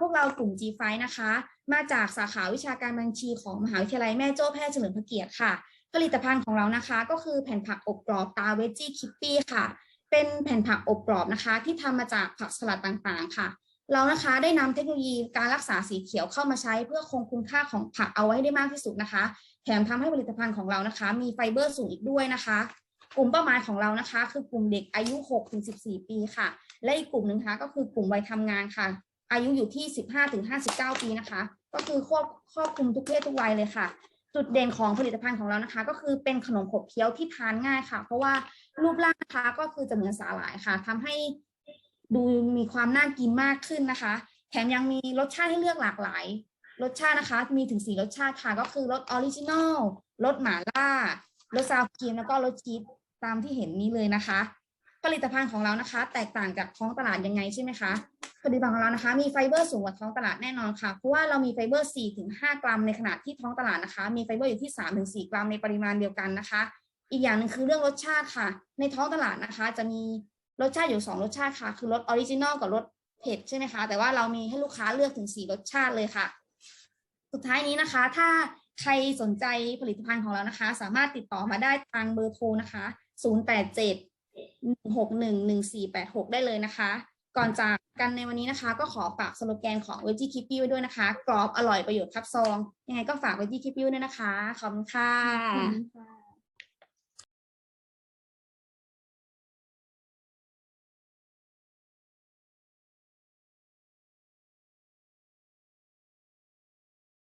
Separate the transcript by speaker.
Speaker 1: พวกเรากลุ่ม G5 นะคะ มาจากสาขาวิชาการบัญชีของมหาวิทยาลัยแม่โจ้แพทย์เฉลิมพระเกียรติค่ะ ผลิตภัณฑ์ของเรานะคะ ก็คือแผ่นผักอบกรอบตาเวจี้คิปปี้ค่ะ เป็นแผ่นผักอบกรอบนะคะ ที่ทำมาจากผักสลัดต่างๆ ค่ะ เรานะคะได้นำเทคโนโลยีการรักษาสีเขียวเข้ามาใช้เพื่อคงคุณค่าของผักเอาไว้ให้ได้มากที่สุดนะคะ แถมทำให้ผลิตภัณฑ์ของเรานะคะ มีไฟเบอร์สูงอีกด้วยนะคะกลุ่มเป้าหมายของเรานะคะ คือกลุ่มเด็กอายุ 6-14 ปีค่ะ และอีกกลุ่มหนึ่งคะก็คือกลุ่มวัยทำงานค่ะ อายุอยู่ที่ 15-59 ปีนะคะ ก็คือครอบครอบคลุมทุกเพศทุกวัยเลยค่ะ จุดเด่นของผลิตภัณฑ์ของเรานะคะ ก็คือเป็นขนมขบเคี้ยวที่ทานง่ายค่ะ เพราะว่ารูปร่างนะคะก็คือจะเหมือนสาหร่ายค่ะทำให้ดูมีความน่ากินมากขึ้นนะคะ แถมยังมีรสชาติให้เลือกหลากหลาย รสชาตินะคะ มีถึงสีรสชาติค่ะก็คือรสออริจินอลรสหม่าล่ารสซาวครีมแล้วก็รสชีสตามที่เห็นนี้เลยนะคะ ผลิตภัณฑ์ของเรานะคะ แตกต่างจากท้องตลาดยังไงใช่ไหมคะ ผลิตภัณฑ์ของเรานะคะมีไฟเบอร์สูงกว่าท้องตลาดแน่นอนค่ะเพราะว่าเรามีไฟเบอร์ 4-5 กรัมในขณะที่ท้องตลาดนะคะ มีไฟเบอร์อยู่ที่ 3-4 กรัมในปริมาณเดียวกันนะคะ อีกอย่างหนึ่งคือเรื่องรสชาติค่ะ ในท้องตลาดนะคะ จะมีรสชาติอยู่ 2 รสชาติค่ะ คือรสออริจินอลกับรสเผ็ดใช่ไหมคะ แต่ว่าเรามีให้ลูกค้าเลือกถึง 4 รสชาติเลยค่ะ สุดท้ายนี้นะคะ ถ้าใครสนใจผลิตภัณฑ์ของเรานะคะ สามารถติดต่อมาได้ทางเบอร์โทรนะคะ 087 6111486 ได้เลยนะคะ ก่อนจาก กันในวันนี้นะคะ ก็ขอฝากสโลแกนของ v e g i e k i p p y ไว้ด้วยนะคะกรอบอร่อยประโยชน์ครับซอง ยังไงก็ฝาก v e g i e k i p p y ด้วยนะคะ ขอบคุณค่ะ
Speaker 2: ขอบคุณค่ะ